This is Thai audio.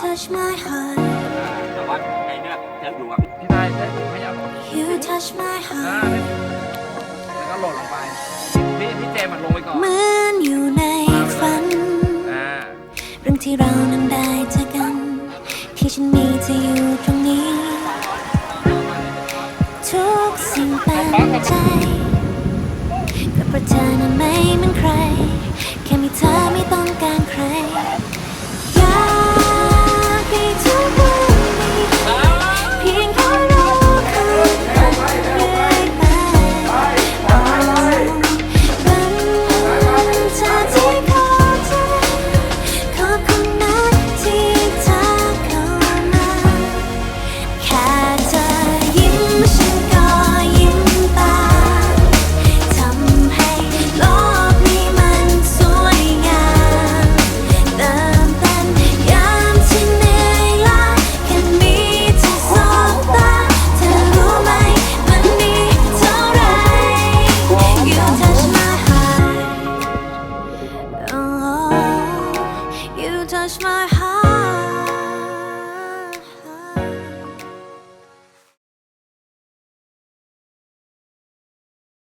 touch my heart แต่ว่าไอเนี่ยจะอยู่กับพี่ได้ได้ไม่อยาก you touch my อ่า heart แล้วก็โหล่นลงไป พี่พี่เจมส์อะลงไปก่อนเหมือนอยู่ในฝัน อ่าเรื่องที่เรานั้นได้เจอกัน ที่ฉันมีเธออยู่ตรงนี้ ทุกสิ่งเป็นใจกับเพระเธอนั้นไม่เหมือนใคร แค่มีเธอไม่ต้อง touch my